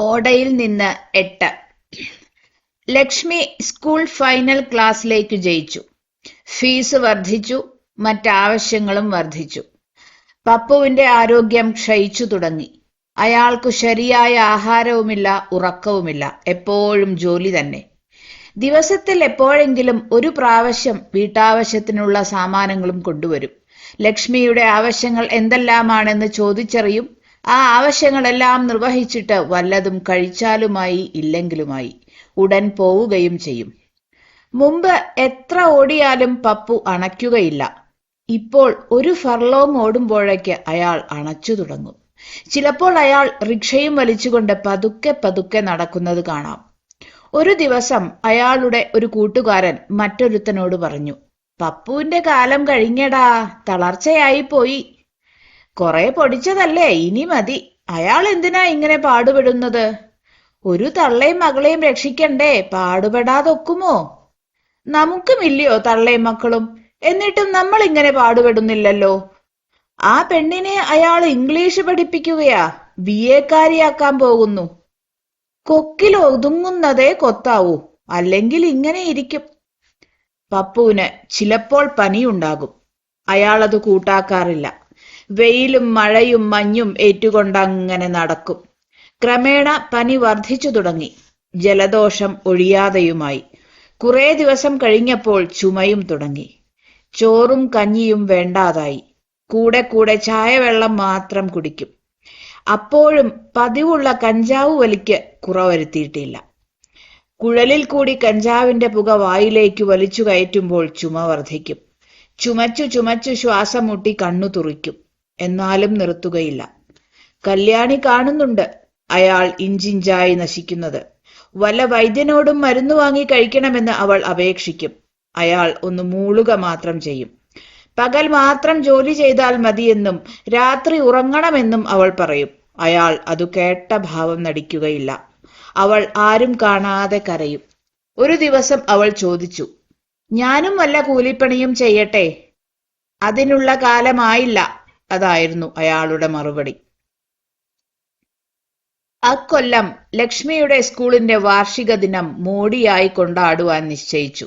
ഓടയിൽ നിന്ന് എട്ട്. Lakshmi school final ക്ലാസ്സിലേക്ക് ജയിച്ചു. ഫീസ് വർദ്ധിച്ചു മറ്റാവശ്യങ്ങളും വർദ്ധിച്ചു. പപ്പുവിന്റെ ആരോഗ്യം ക്ഷയിച്ചു തുടങ്ങി. അയാൾക്ക് ശരിയായ ആഹാരവുമില്ല ഉറക്കവുമില്ല എപ്പോഴും ജോലി തന്നെ. ദിവസത്തിൽ എപ്പോഴെങ്കിലും ഒരു പ്രാവശ്യം വീട്ടാവശ്യത്തിനുള്ള സാമാനങ്ങളും കൊണ്ടുവരും. ലക്ഷ്മിയുടെ ആവശ്യങ്ങൾ എന്തെല്ലാമാണെന്ന് ചോദിച്ചറിയും ആ ആവശ്യങ്ങളെല്ലാം നിർവഹിച്ചിട്ട് വല്ലതും കഴിച്ചാലുമായി ഇല്ലെങ്കിലുമായി ഉടൻ പോവുകയും ചെയ്യും. മുമ്പ് എത്ര ഓടിയാലും പപ്പു അണയ്ക്കുകയില്ല. ഇപ്പോൾ ഒരു ഫർലോങ് ഓടുമ്പോഴേക്ക് അയാൾ അണച്ചു തുടങ്ങും. ചിലപ്പോൾ അയാൾ റിക്ഷയും വലിച്ചുകൊണ്ട് പതുക്കെ പതുക്കെ നടക്കുന്നത് കാണാം. ഒരു ദിവസം അയാളുടെ ഒരു കൂട്ടുകാരൻ മറ്റൊരുത്തനോട് പറഞ്ഞു പപ്പുവിന്റെ കാലം കഴിഞ്ഞടാ തളർച്ചയായി പോയി കുറെ പൊടിച്ചതല്ലേ ഇനി മതി. അയാൾ എന്തിനാ ഇങ്ങനെ പാടുപെടുന്നത്? ഒരു തള്ളയും മകളെയും രക്ഷിക്കണ്ടേ പാടുപെടാതൊക്കുമോ? നമുക്കുമില്ലയോ തള്ളയും മക്കളും? എന്നിട്ടും നമ്മൾ ഇങ്ങനെ പാടുപെടുന്നില്ലല്ലോ. ആ പെണ്ണിനെ അയാൾ ഇംഗ്ലീഷ് പഠിപ്പിക്കുകയാ ബി എക്കാരിയാക്കാൻ പോകുന്നു. കൊക്കിൽ ഒതുങ്ങുന്നതേ കൊത്താവൂ അല്ലെങ്കിൽ ഇങ്ങനെ ഇരിക്കും. പപ്പുവിന് ചിലപ്പോൾ പനിയുണ്ടാകും. അയാളത് കൂട്ടാക്കാറില്ല. വെയിലും മഴയും മഞ്ഞും ഏറ്റുകൊണ്ടങ്ങനെ നടക്കും. ക്രമേണ പനി വർദ്ധിച്ചു തുടങ്ങി. ജലദോഷം ഒഴിയാതെയുമായി. കുറെ ദിവസം കഴിഞ്ഞപ്പോൾ ചുമയും തുടങ്ങി. ചോറും കഞ്ഞിയും വേണ്ടാതായി. കൂടെ കൂടെ ചായവെള്ളം മാത്രം കുടിക്കും. അപ്പോഴും പതിവുള്ള കഞ്ചാവ് വലിക്ക് കുറവരുത്തിയിട്ടില്ല. കുഴലിൽ കൂടി കഞ്ചാവിന്റെ പുക വായിലേക്ക് വലിച്ചു കയറ്റുമ്പോൾ ചുമ വർദ്ധിക്കും. ചുമച്ചു ചുമച്ചു ശ്വാസം മുട്ടി കണ്ണു തുറിക്കും. എന്നാലും നിർത്തുകയില്ല. കല്യാണി കാണുന്നുണ്ട് അയാൾ ഇഞ്ചിഞ്ചായി നശിക്കുന്നത്. വല്ല വൈദ്യനോടും മരുന്ന് വാങ്ങി കഴിക്കണമെന്ന് അവൾ അപേക്ഷിക്കും. അയാൾ ഒന്ന് മൂളുക മാത്രം ചെയ്യും. പകൽ മാത്രം ജോലി ചെയ്താൽ മതിയെന്നും രാത്രി ഉറങ്ങണമെന്നും അവൾ പറയും. അയാൾ അത് കേട്ട ഭാവം നടിക്കുകയില്ല. അവൾ ആരും കാണാതെ കരയും. ഒരു ദിവസം അവൾ ചോദിച്ചു ഞാനും വല്ല കൂലിപ്പണിയും ചെയ്യട്ടെ? അതിനുള്ള കാലമായില്ല. അതായിരുന്നു അയാളുടെ മറുപടി. അക്കൊല്ലം ലക്ഷ്മിയുടെ സ്കൂളിന്റെ വാർഷിക ദിനം മോടിയായി കൊണ്ടാടുവാൻ നിശ്ചയിച്ചു.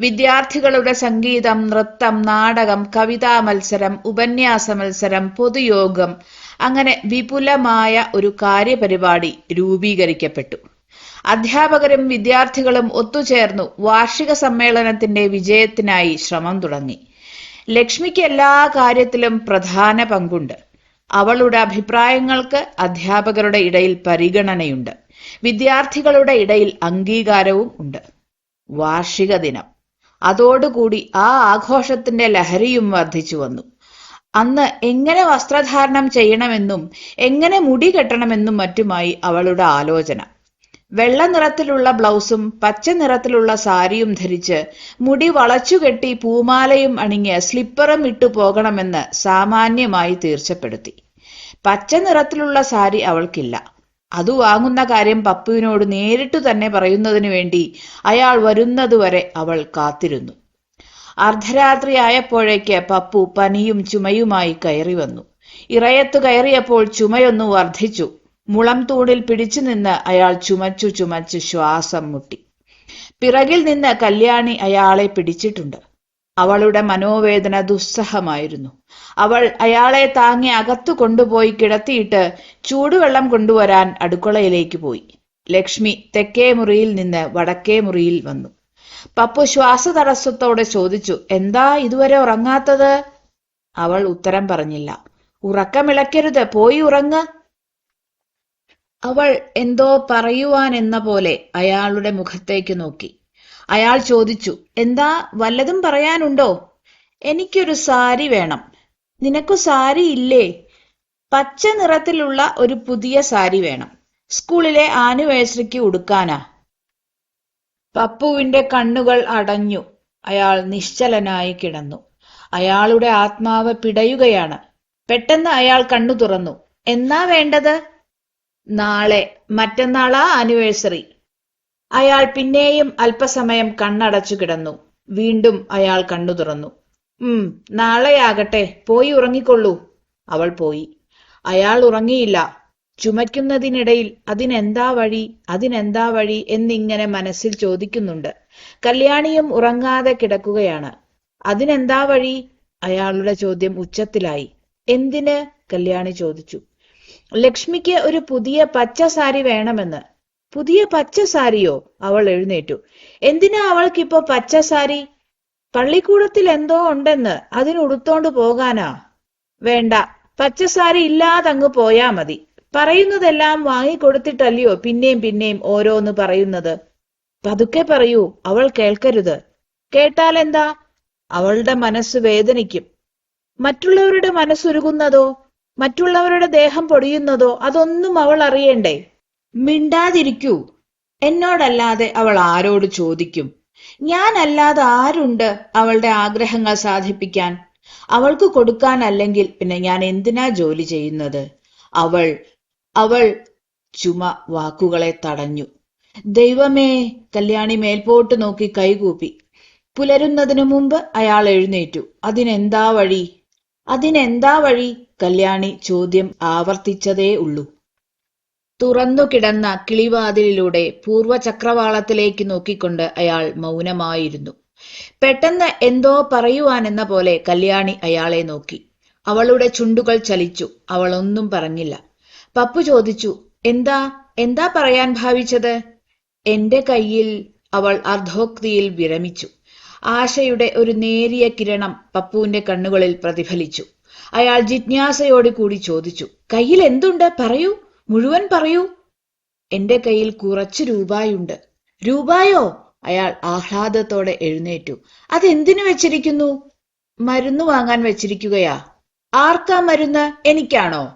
വിദ്യാർത്ഥികളുടെ സംഗീതം നൃത്തം നാടകം കവിതാ മത്സരം ഉപന്യാസ മത്സരം പൊതുയോഗം അങ്ങനെ വിപുലമായ ഒരു കാര്യപരിപാടി രൂപീകരിക്കപ്പെട്ടു. അധ്യാപകരും വിദ്യാർത്ഥികളും ഒത്തുചേർന്നു. വാർഷിക സമ്മേളനത്തിന്റെ വിജയത്തിനായി ശ്രമം തുടങ്ങി. ലക്ഷ്മിക്ക് എല്ലാ കാര്യത്തിലും പ്രധാന പങ്കുണ്ട്. അവളുടെ അഭിപ്രായങ്ങൾക്ക് അധ്യാപകരുടെ ഇടയിൽ പരിഗണനയുണ്ട്. വിദ്യാർത്ഥികളുടെ ഇടയിൽ അംഗീകാരവും ഉണ്ട്. വാർഷിക ദിനം. അതോടുകൂടി ആ ആഘോഷത്തിന്റെ ലഹരിയും വർദ്ധിച്ചു വന്നു. അന്ന് എങ്ങനെ വസ്ത്രധാരണം ചെയ്യണമെന്നും എങ്ങനെ മുടി കെട്ടണമെന്നും മറ്റുമായി അവളുടെ ആലോചന. വെള്ള നിറത്തിലുള്ള ബ്ലൗസും പച്ച നിറത്തിലുള്ള സാരിയും ധരിച്ച് മുടി വളച്ചുകെട്ടി പൂമാലയും അണിഞ്ഞ് സ്ലിപ്പറും ഇട്ടു പോകണമെന്ന് സാമാന്യമായി തീർച്ചപ്പെടുത്തി. പച്ച നിറത്തിലുള്ള സാരി അവൾക്കില്ല. അത് വാങ്ങുന്ന കാര്യം പപ്പുവിനോട് നേരിട്ടു തന്നെ പറയുന്നതിനു വേണ്ടി അയാൾ വരുന്നതുവരെ അവൾ കാത്തിരുന്നു. അർദ്ധരാത്രി ആയപ്പോഴേക്ക് പപ്പു പനിയും ചുമയുമായി കയറി വന്നു. ഇറയത്ത് കയറിയപ്പോൾ ചുമയൊന്നു വർദ്ധിച്ചു. മുളം തൂണിൽ പിടിച്ചു നിന്ന് അയാൾ ചുമച്ചു ചുമച്ച് ശ്വാസം മുട്ടി. പിറകിൽ നിന്ന് കല്യാണി അയാളെ പിടിച്ചിട്ടുണ്ട്. അവളുടെ മനോവേദന ദുസ്സഹമായിരുന്നു. അവൾ അയാളെ താങ്ങി അകത്തു കൊണ്ടുപോയി കിടത്തിയിട്ട് ചൂടുവെള്ളം കൊണ്ടുവരാൻ അടുക്കളയിലേക്ക് പോയി. ലക്ഷ്മി തെക്കേ മുറിയിൽ നിന്ന് വടക്കേ മുറിയിൽ വന്നു. പപ്പു ശ്വാസതടസ്സത്തോടെ ചോദിച്ചു എന്താ ഇതുവരെ ഉറങ്ങാത്തത്? അവൾ ഉത്തരം പറഞ്ഞില്ല. ഉറക്കമിളക്കരുത് പോയി ഉറങ്ങ്. അവൾ എന്തോ പറയുവാൻ എന്ന പോലെ അയാളുടെ മുഖത്തേക്ക് നോക്കി. അയാൾ ചോദിച്ചു എന്താ വല്ലതും പറയാനുണ്ടോ? എനിക്കൊരു സാരി വേണം. നിനക്കു സാരി ഇല്ലേ? പച്ച നിറത്തിലുള്ള ഒരു പുതിയ സാരി വേണം. സ്കൂളിലെ ആനിവേഴ്സറിക്ക് ഉടുക്കാനാ. പപ്പുവിന്റെ കണ്ണുകൾ അടഞ്ഞു. അയാൾ നിശ്ചലനായി കിടന്നു. അയാളുടെ ആത്മാവ് പിടയുകയാണ്. പെട്ടെന്ന് അയാൾ കണ്ണു തുറന്നു. എന്നാ വേണ്ടത്? നാളെ മറ്റന്നാളാ ആനിവേഴ്സറി അയാൾ പിന്നെയും അല്പസമയം കണ്ണടച്ചു കിടന്നു. വീണ്ടും അയാൾ കണ്ണു തുറന്നു. ഉം നാളെയാകട്ടെ പോയി ഉറങ്ങിക്കൊള്ളൂ. അവൾ പോയി. അയാൾ ഉറങ്ങിയില്ല. ചുമയ്ക്കുന്നതിനിടയിൽ അതിനെന്താ വഴി അതിനെന്താ വഴി എന്നിങ്ങനെ മനസ്സിൽ ചോദിക്കുന്നുണ്ട്. കല്യാണിയും ഉറങ്ങാതെ കിടക്കുകയാണ്. അതിനെന്താ വഴി? അയാളുടെ ചോദ്യം ഉച്ചത്തിലായി. എന്തിന്? കല്യാണി ചോദിച്ചു. ലക്ഷ്മിക്ക് ഒരു പുതിയ പച്ച സാരി വേണമെന്ന്. പുതിയ പച്ച സാരിയോ? അവൾ എഴുന്നേറ്റു. എന്തിനാ അവൾക്കിപ്പോ പച്ച സാരി? പള്ളിക്കൂടത്തിൽ എന്തോ ഉണ്ടെന്ന് അതിന് ഉടുത്തോണ്ട് പോകാനാ? വേണ്ട പച്ചസാരി ഇല്ലാതങ്ങ് പോയാ മതി. പറയുന്നതെല്ലാം വാങ്ങിക്കൊടുത്തിട്ടല്ലയോ പിന്നെയും പിന്നെയും ഓരോന്ന് പറയുന്നത്? പതുക്കെ പറയൂ അവൾ കേൾക്കരുത്. കേട്ടാൽ എന്താ അവളുടെ മനസ്സ് വേദനിക്കും. മറ്റുള്ളവരുടെ മനസ്സുരുകുന്നതോ? മറ്റുള്ളവരുടെ ദേഹം പൊടിയുന്നതോ അതൊന്നും അവൾ അറിയണ്ടേ? മിണ്ടാതിരിക്കൂ. എന്നോടല്ലാതെ അവൾ ആരോട് ചോദിക്കും? ഞാനല്ലാതെ ആരുണ്ട് അവളുടെ ആഗ്രഹങ്ങൾ സാധിപ്പിക്കാൻ? അവൾക്ക് കൊടുക്കാൻ അല്ലെങ്കിൽ പിന്നെ ഞാൻ എന്തിനാ ജോലി ചെയ്യുന്നത്? അവൾ അവൾ ചുമ വാക്കുകളെ തടഞ്ഞു. ദൈവമേ കല്യാണി മേൽപോട്ട് നോക്കി കൈകൂപ്പി. പുലരുന്നതിനു മുമ്പ് അയാൾ എഴുന്നേറ്റു. അതിനെന്താ വഴി? അതിനെന്താ വഴി? കല്യാണി ചോദ്യം ആവർത്തിച്ചതേ ഉള്ളൂ. തുറന്നു കിടന്ന കിളിവാതിലിലൂടെ പൂർവചക്രവാളത്തിലേക്ക് നോക്കിക്കൊണ്ട് അയാൾ മൗനമായിരുന്നു. പെട്ടെന്ന് എന്തോ പറയുവാനെന്ന പോലെ കല്യാണി അയാളെ നോക്കി. അവളുടെ ചുണ്ടുകൾ ചലിച്ചു. അവളൊന്നും പറഞ്ഞില്ല. പപ്പു ചോദിച്ചു എന്താ? എന്താ പറയാൻ ഭാവിച്ചത്? എന്റെ കയ്യിൽ അവൾ അർദ്ധോക്തിയിൽ വിരമിച്ചു. ആശയുടെ ഒരു നേരിയ കിരണം പപ്പുവിന്റെ കണ്ണുകളിൽ പ്രതിഫലിച്ചു. അയാൾ ജിജ്ഞാസയോട് കൂടി ചോദിച്ചു കയ്യിൽ എന്തുണ്ട്? പറയൂ മുഴുവൻ പറയൂ. എന്റെ കയ്യിൽ കുറച്ച് രൂപായുണ്ട്. രൂപായോ? അയാൾ ആഹ്ലാദത്തോടെ എഴുന്നേറ്റു. അതെന്തിനു വെച്ചിരിക്കുന്നു? മരുന്ന് വാങ്ങാൻ വെച്ചിരിക്കുകയാ. ആർക്കാ മരുന്ന്? എനിക്കാണോ?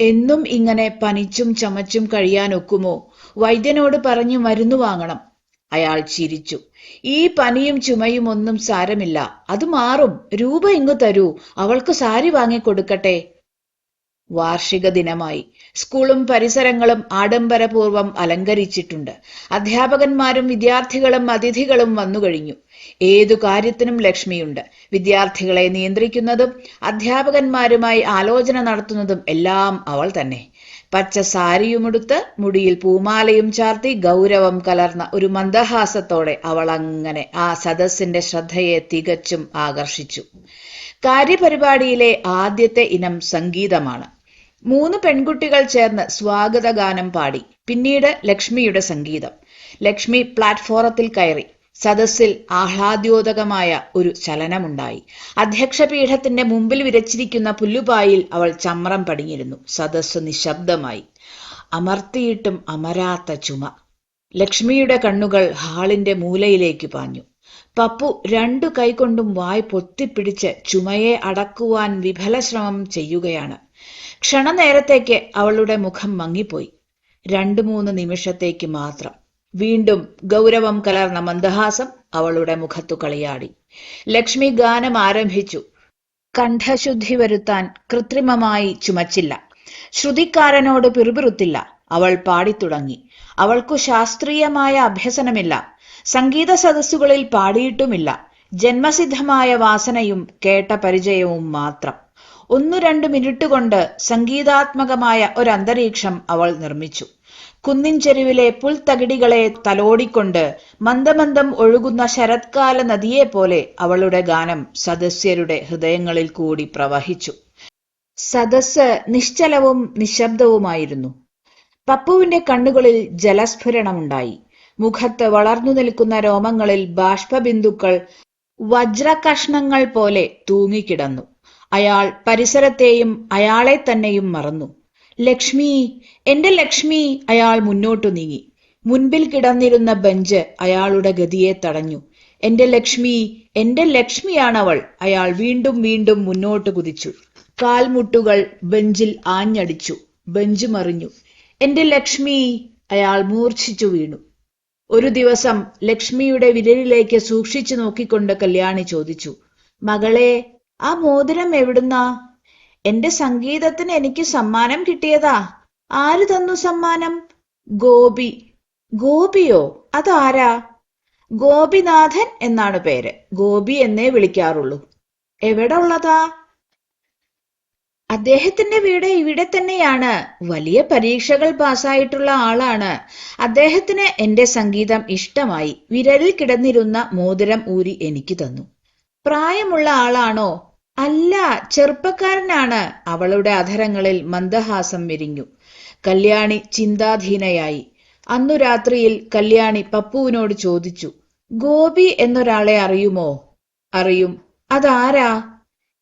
എന്നും ഇങ്ങനെ പനിച്ചും ചമച്ചും കഴിയാനൊക്കുമോ? വൈദ്യനോട് പറഞ്ഞു മരുന്ന് വാങ്ങണം. അയാൾ ചിരിച്ചു. ഈ പനിയും ചുമയും ഒന്നും സാരമില്ല. അത് മാറും. രൂപ ഇങ്ങു തരൂ. അവൾക്ക് സാരി വാങ്ങിക്കൊടുക്കട്ടെ. വാർഷിക ദിനമായി. സ്കൂളും പരിസരങ്ങളും ആഡംബരപൂർവം അലങ്കരിച്ചിട്ടുണ്ട്. അധ്യാപകന്മാരും വിദ്യാർത്ഥികളും അതിഥികളും വന്നു കഴിഞ്ഞു. ഏതു കാര്യത്തിനും ലക്ഷ്മിയുണ്ട്. വിദ്യാർത്ഥികളെ നിയന്ത്രിക്കുന്നതും അധ്യാപകന്മാരുമായി ആലോചന നടത്തുന്നതും എല്ലാം അവൾ തന്നെ. പച്ച സാരിയുമെടുത്ത് മുടിയിൽ പൂമാലയും ചാർത്തി ഗൗരവം കലർന്ന ഒരു മന്ദഹാസത്തോടെ അവൾ അങ്ങനെ ആ സദസ്സിന്റെ ശ്രദ്ധയെ തികച്ചും ആകർഷിച്ചു. കാര്യപരിപാടിയിലെ ആദ്യത്തെ ഇനം സംഗീതമാണ്. മൂന്ന് പെൺകുട്ടികൾ ചേർന്ന് സ്വാഗതഗാനം പാടി. പിന്നീട് ലക്ഷ്മിയുടെ സംഗീതം. ലക്ഷ്മി പ്ലാറ്റ്ഫോറത്തിൽ കയറി. സദസ്സിൽ ആഹ്ലാദ്യോതകമായ ഒരു ചലനമുണ്ടായി. അധ്യക്ഷ പീഠത്തിന്റെ മുമ്പിൽ വിരച്ചിരിക്കുന്ന പുല്ലുപായിൽ അവൾ ചമ്രം പടിഞ്ഞിരുന്നു. സദസ്സ് നിശബ്ദമായി. അമർത്തിയിട്ടും അമരാത്ത ചുമ. ലക്ഷ്മിയുടെ കണ്ണുകൾ ഹാളിന്റെ മൂലയിലേക്ക് പാഞ്ഞു. പപ്പു രണ്ടു കൈകൊണ്ടും വായ് പൊത്തിപ്പിടിച്ച് ചുമയെ അടക്കുവാൻ വിഫല ശ്രമം ചെയ്യുകയാണ്. ക്ഷണനേരത്തേക്ക് അവളുടെ മുഖം മങ്ങിപ്പോയി. രണ്ടു മൂന്ന് നിമിഷത്തേക്ക് മാത്രം. വീണ്ടും ഗൗരവം കലർന്ന മന്ദഹാസം അവളുടെ മുഖത്തു കളിയാടി. ലക്ഷ്മി ഗാനം ആരംഭിച്ചു. കണ്ഠശുദ്ധി വരുത്താൻ കൃത്രിമമായി ചുമച്ചില്ല. ശ്രുതിക്കാരനോട് പിറുപിറുത്തില്ല. അവൾ പാടിത്തുടങ്ങി. അവൾക്കു ശാസ്ത്രീയമായ അഭ്യസനമില്ല. സംഗീത സദസ്സുകളിൽ പാടിയിട്ടുമില്ല. ജന്മസിദ്ധമായ വാസനയും കേട്ട പരിചയവും മാത്രം. ഒന്നു രണ്ട് മിനിറ്റ് കൊണ്ട് സംഗീതാത്മകമായ ഒരു അന്തരീക്ഷം അവൾ നിർമ്മിച്ചു. കുന്നിൻ ചെരുവിലെ പുൽത്തകിടികളെ തലോടിക്കൊണ്ട് മന്ദമന്ദം ഒഴുകുന്ന ശരത്കാല നദിയെ പോലെ അവളുടെ ഗാനം സദസ്യരുടെ ഹൃദയങ്ങളിൽ കൂടി പ്രവഹിച്ചു. സദസ് നിശ്ചലവും നിശബ്ദവുമായിരുന്നു. പപ്പുവിന്റെ കണ്ണുകളിൽ ജലസ്ഫുരണമുണ്ടായി. മുഖത്ത് വളർന്നു നിൽക്കുന്ന രോമങ്ങളിൽ ബാഷ്പബിന്ദുക്കൾ വജ്രകഷ്ണങ്ങൾ പോലെ തൂങ്ങിക്കിടന്നു. അയാൾ പരിസരത്തെയും അയാളെ തന്നെയും മറന്നു. ലക്ഷ്മി എന്റെ ലക്ഷ്മി അയാൾ മുന്നോട്ടു നീങ്ങി. മുൻപിൽ കിടന്നിരുന്ന ബെഞ്ച് അയാളുടെ ഗതിയെ തടഞ്ഞു. എന്റെ ലക്ഷ്മി എന്റെ ലക്ഷ്മിയാണവൾ അയാൾ വീണ്ടും വീണ്ടും മുന്നോട്ട് കുതിച്ചു. കാൽമുട്ടുകൾ ബെഞ്ചിൽ ആഞ്ഞടിച്ചു. ബെഞ്ച് മറിഞ്ഞു. എന്റെ ലക്ഷ്മി അയാൾ മൂർച്ഛിച്ചു വീണു. ഒരു ദിവസം ലക്ഷ്മിയുടെ വിരലിലേക്ക് സൂക്ഷിച്ചു നോക്കിക്കൊണ്ട് കല്യാണി ചോദിച്ചു മകളെ ആ മോതിരം എവിടുന്നാ? എന്റെ സംഗീതത്തിന് എനിക്ക് സമ്മാനം കിട്ടിയതാ. ആര് തന്നു സമ്മാനം? ഗോപി. ഗോപിയോ? അതാരാ? ഗോപിനാഥൻ എന്നാണ് പേര്. ഗോപി എന്നേ വിളിക്കാറുള്ളൂ. എവിടെ ഉള്ളതാ? അദ്ദേഹത്തിന്റെ വീട് ഇവിടെ തന്നെയാണ്. വലിയ പരീക്ഷകൾ പാസ്സായിട്ടുള്ള ആളാണ്. അദ്ദേഹത്തിന് എന്റെ സംഗീതം ഇഷ്ടമായി. വിരലിൽ കിടന്നിരുന്ന മോതിരം ഊരി എനിക്ക് തന്നു. പ്രായമുള്ള ആളാണോ? അല്ല ചെറുപ്പക്കാരനാണ്. അവളുടെ അധരങ്ങളിൽ മന്ദഹാസം വിരിഞ്ഞു. കല്യാണി ചിന്താധീനയായി. അന്നു രാത്രിയിൽ കല്യാണി പപ്പുവിനോട് ചോദിച്ചു ഗോപി എന്നൊരാളെ അറിയുമോ? അറിയും. അതാരാ?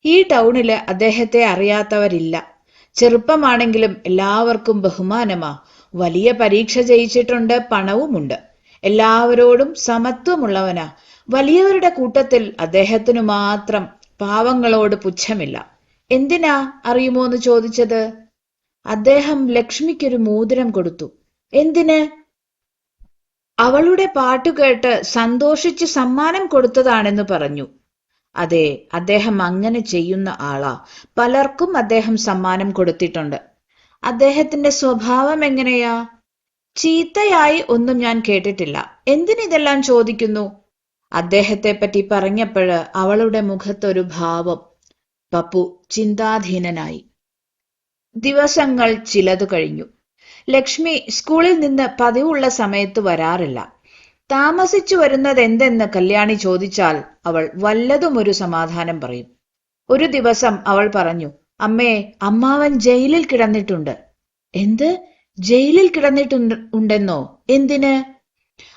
ഈ ടൗണിൽ അദ്ദേഹത്തെ അറിയാത്തവരില്ല. ചെറുപ്പമാണെങ്കിലും എല്ലാവർക്കും ബഹുമാനമാ. വലിയ പരീക്ഷ ജയിച്ചിട്ടുണ്ട് പണവുമുണ്ട്. എല്ലാവരോടും സമത്വമുള്ളവനാ. വലിയവരുടെ കൂട്ടത്തിൽ അദ്ദേഹത്തിനു മാത്രം പാവങ്ങളോട് പുച്ഛമില്ല. എന്തിനാ അറിയുമോ എന്ന് ചോദിച്ചത്? അദ്ദേഹം ലക്ഷ്മിക്കൊരു മോതിരം കൊടുത്തു. എന്തിന്? അവളുടെ പാട്ട് കേട്ട് സന്തോഷിച്ച് സമ്മാനം കൊടുത്തതാണെന്ന് പറഞ്ഞു. അതെ അദ്ദേഹം അങ്ങനെ ചെയ്യുന്ന ആളാ. പലർക്കും അദ്ദേഹം സമ്മാനം കൊടുത്തിട്ടുണ്ട്. അദ്ദേഹത്തിന്റെ സ്വഭാവം എങ്ങനെയാ? ചീത്തയായി ഒന്നും ഞാൻ കേട്ടിട്ടില്ല. എന്തിനിതെല്ലാം ചോദിക്കുന്നു? അദ്ദേഹത്തെ പറ്റി പറഞ്ഞപ്പോഴ് അവളുടെ മുഖത്തൊരു ഭാവം പപ്പു ചിന്താധീനനായി. ദിവസങ്ങൾ ചിലതു കഴിഞ്ഞു. ലക്ഷ്മി സ്കൂളിൽ നിന്ന് പതിവുള്ള സമയത്ത് വരാറില്ല. താമസിച്ചു വരുന്നത് എന്തെന്ന് കല്യാണി ചോദിച്ചാൽ അവൾ വല്ലതും ഒരു സമാധാനം പറയും. ഒരു ദിവസം അവൾ പറഞ്ഞു അമ്മേ അമ്മാവൻ ജയിലിൽ കിടന്നിട്ടുണ്ട്. എന്ത്? ജയിലിൽ കിടന്നിട്ടുണ്ട് ഉണ്ടെന്നോ എന്തിന്?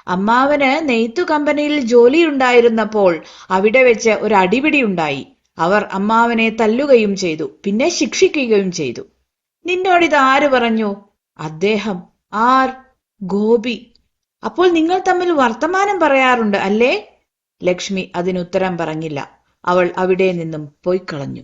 അമ്മാവന് നെയ്ത്തു കമ്പനിയിൽ ജോലിയുണ്ടായിരുന്നപ്പോൾ അവിടെ വെച്ച് ഒരു അടിപിടി ഉണ്ടായി. അവർ അമ്മാവനെ തല്ലുകയും ചെയ്തു പിന്നെ ശിക്ഷിക്കുകയും ചെയ്തു. നിന്നോടിത് ആര് പറഞ്ഞു? അദ്ദേഹം. ആർ? ഗോപി. അപ്പോൾ നിങ്ങൾ തമ്മിൽ വർത്തമാനം പറയാറുണ്ട് അല്ലേ? ലക്ഷ്മി അതിനുത്തരം പറഞ്ഞില്ല. അവൾ അവിടെ നിന്നും പോയിക്കളഞ്ഞു.